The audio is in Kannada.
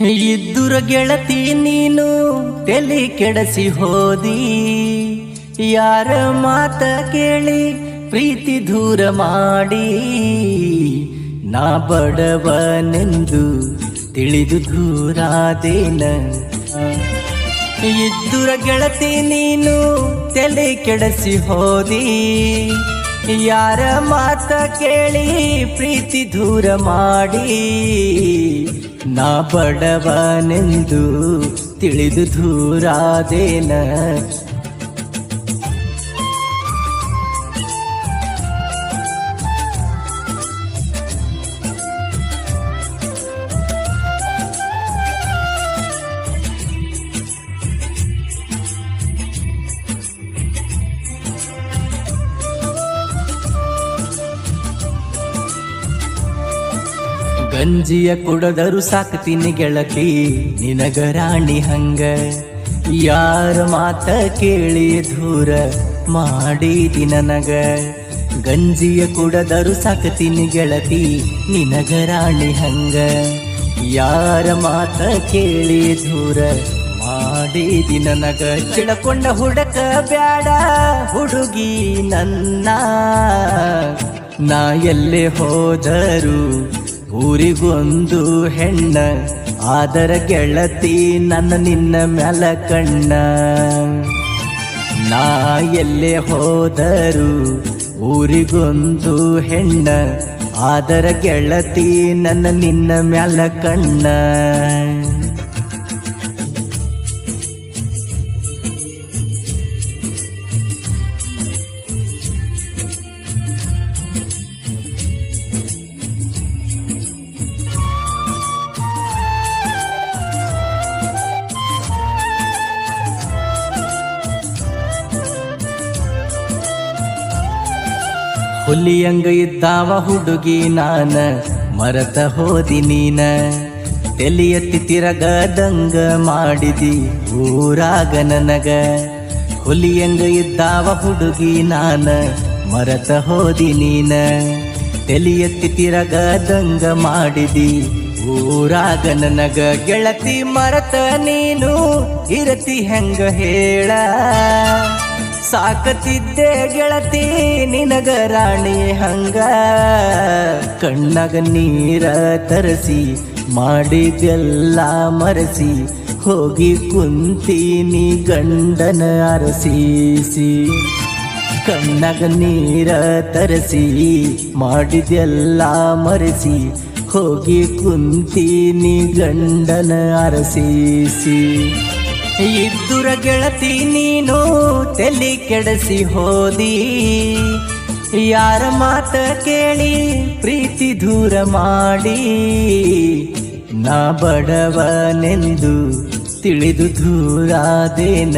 ಇದ್ದುರ ಗೆಳತಿ ನೀನು ತಲೆ ಕೆಡಸಿ ಹೋದಿ. ಯಾರ ಮಾತ ಕೇಳಿ ಪ್ರೀತಿ ದೂರ ಮಾಡಿ. ನಾ ಬಡವನೆಂದು ತಿಳಿದು ದೂರಾದೇನ. ಇದ್ದುರ ಗೆಳತಿ ನೀನು ತಲೆ ಕೆಡಸಿ ಹೋದಿ. ಯಾರ ಮಾತ ಕೇಳಿ ಪ್ರೀತಿ ದೂರ ಮಾಡಿ ನಾ ಬಡವನೆಂದು ತಿಳಿದು ದೂರಾದೇನ ಗಂಜಿಯ ಕುಡದರು ಸಾಕ್ತೀನಿ ಗೆಳತಿ ನಿನಗ ರಾಣಿ ಹಂಗ. ಯಾರ ಮಾತ ಕೇಳಿ ದೂರ ಮಾಡಿದಿ ನನಗ. ಗಂಜಿಯ ಕುಡದರು ಸಾಕ್ತೀನಿ ಗೆಳತಿ ನಿನಗ ರಾಣಿ ಹಂಗ. ಯಾರ ಮಾತ ಕೇಳಿ ದೂರ ಮಾಡಿದಿ ನನಗ. ಚಿಳಕೊಂಡ ಹುಡಕ ಬ್ಯಾಡ ಹುಡುಗಿ ನನ್ನ. ನಾ ಎಲ್ಲೇ ಹೋದರು ಊರಿಗೊಂದು ಹೆಣ್ಣ, ಆದರ ಗೆಳತಿ ನನ್ನ ನಿನ್ನ ಮ್ಯಾಲ ಕಣ್ಣ. ನಾ ಎಲ್ಲೇ ಹೋದರು ಊರಿಗೊಂದು ಹೆಣ್ಣ, ಆದರ ಗೆಳತಿ ನನ್ನ ನಿನ್ನ ಮ್ಯಾಲ ಕಣ್ಣ. ಹುಲಿಯಂಗ ಇದ್ದಾವ ಹುಡುಗಿ ನಾನ, ಮರತ ಹೋದಿ ನೀನ. ತೆಲಿಯತ್ತಿ ತಿರಗದಂಗ ಮಾಡಿದಿ ಊರಾಗ ನನಗ. ಹುಲಿಯಂಗ ಇದ್ದಾವ ಹುಡುಗಿ ನಾನ, ಮರತ ಹೋದಿ ನೀನ. ತೆಲಿಯತ್ತಿ ತಿರಗದಂಗ ಮಾಡಿದಿ ಊರಾಗ ನನಗ. ಗೆಳತಿ ಮರತ ನೀನು, ಇರತಿ ಹೆಂಗ ಹೇಳ. ಸಾಕತಿದ್ದೆ ಗೆಳತಿ, ನಿನಗ ರಾಣಿ ಹಂಗ. ಕಣ್ಣಗ ನೀರ ತರಸಿ ಮಾಡಿದೆಲ್ಲ ಮರೆಸಿ, ಹೋಗಿ ಕುಂತೀನಿ ಗಂಡನ ಅರಸಿಸಿ. ಕಣ್ಣಗ ನೀರ ತರಸಿ ಮಾಡಿದೆಲ್ಲ ಮರೆಸಿ, ಹೋಗಿ ಕುಂತೀನಿ ಗಂಡನ ಅರಸಿಸಿ. ಇದ್ದುರ ಗೆಳತಿ ನೀನು ತೆಲಿ ಕೆಡಸಿ ಹೋದಿ. ಯಾರ ಮಾತ ಕೇಳಿ ಪ್ರೀತಿ ದೂರ ಮಾಡಿ. ನಾ ಬಡವನೆಂದು ತಿಳಿದು ದೂರಾದೇನ